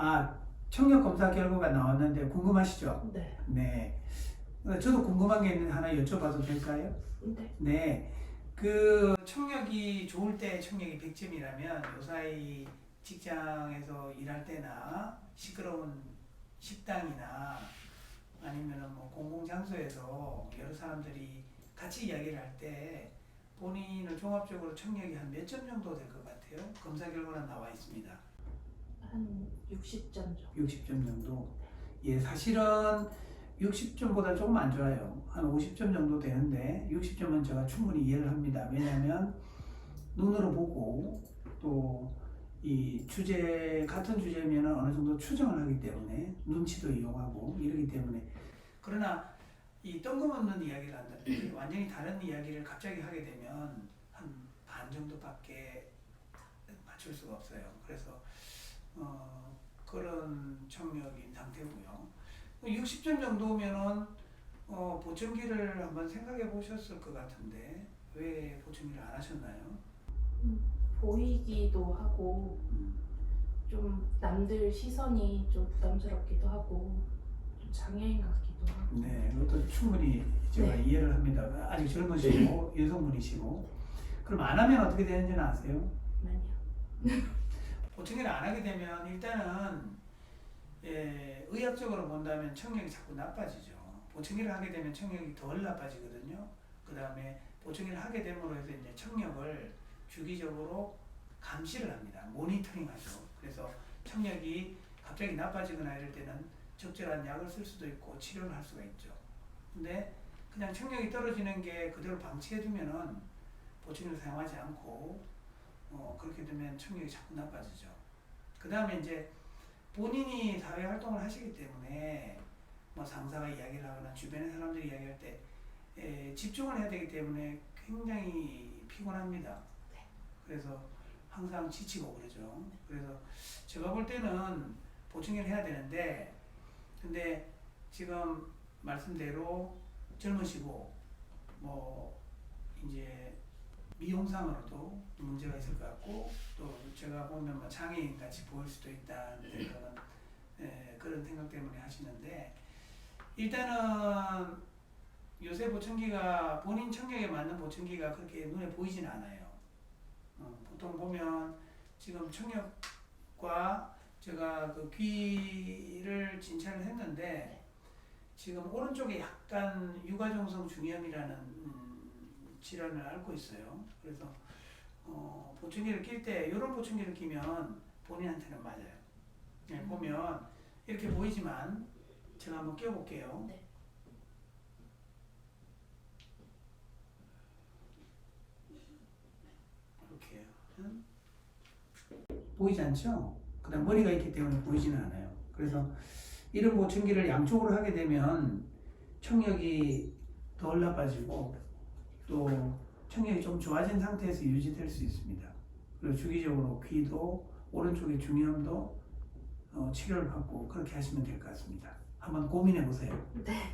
아, 청력 검사 결과가 나왔는데 궁금하시죠? 네. 네. 어, 저도 궁금한 게 있는데 하나 여쭤봐도 될까요? 네. 네. 그 청력이 좋을 때 청력이 100점이라면 요사이 직장에서 일할 때나 시끄러운 식당이나 아니면은 뭐 공공장소에서 여러 사람들이 같이 이야기를 할 때 본인은 종합적으로 청력이 한 몇 점 정도 될 것 같아요? 검사 결과는 나와 있습니다. 한 60점 정도. 60점 정도. 예, 사실은 60점보다 조금 안 좋아요. 한 50점 정도 되는데 60점은 제가 충분히 이해를 합니다. 왜냐하면 눈으로 보고 또 이 주제 같은 주제면 어느 정도 추정을 하기 때문에 눈치도 이용하고 이러기 때문에 그러나 이 뜬금없는 이야기를 한다든지 완전히 다른 이야기를 갑자기 하게 되면 한 반 정도밖에 맞출 수가 없어요. 그래서 어, 그런 청력인 상태고요. 60점 정도면은 어, 보청기를 한번 생각해 보셨을 것 같은데 왜 보청기를 안 하셨나요? 보이기도 하고 음, 좀 남들 시선이 좀 부담스럽기도 하고 좀 장애인 같기도 하고. 네, 그것도 충분히 제가 네. 이해를 합니다. 아직 젊으시고 여성분이시고 그럼 안 하면 어떻게 되는지는 아세요? 아니요. 보청기를 안 하게 되면 일단은 예, 의학적으로 본다면 청력이 자꾸 나빠지죠. 보청기를 하게 되면 청력이 덜 나빠지거든요. 그 다음에 보청기를 하게 됨으로 해서 이제 청력을 주기적으로 감시를 합니다. 모니터링 하죠. 그래서 청력이 갑자기 나빠지거나 이럴 때는 적절한 약을 쓸 수도 있고 치료를 할 수가 있죠. 근데 그냥 청력이 떨어지는 게 그대로 방치해 두면은 보청기를 사용하지 않고 어, 그렇게 되면 청력이 자꾸 나빠지죠. 그 다음에 이제 본인이 사회 활동을 하시기 때문에 뭐 상사가 이야기를 하거나 주변의 사람들이 이야기할 때 에, 집중을 해야 되기 때문에 굉장히 피곤합니다. 그래서 항상 지치고 그러죠. 그래서 제가 볼 때는 보충을 해야 되는데 근데 지금 말씀대로 젊으시고 뭐 미용상으로도 문제가 있을 것 같고 또 제가 보면 뭐 장애인 같이 보일 수도 있다는 그런 에, 그런 생각 때문에 하시는데 일단은 요새 보청기가 본인 청력에 맞는 보청기가 그렇게 눈에 보이지는 않아요. 어, 보통 보면 지금 청력과 제가 그 귀를 진찰을 했는데 지금 오른쪽에 약간 유가종성 중이염이라는 음, 질환을 앓고 있어요. 그래서 어, 보청기를 낄 때 이런 보청기를 끼면 본인한테는 맞아요. 네, 보면 이렇게 보이지만 제가 한번 껴볼게요. 네. 이렇게 하면 보이지 않죠? 그다음 머리가 있기 때문에 보이지는 않아요. 그래서 이런 보청기를 양쪽으로 하게 되면 청력이 덜 나빠지고 또 청력이 좀 좋아진 상태에서 유지될 수 있습니다. 그리고 주기적으로 귀도 오른쪽의 중이염도 어, 치료를 받고 그렇게 하시면 될 것 같습니다. 한번 고민해 보세요. 네.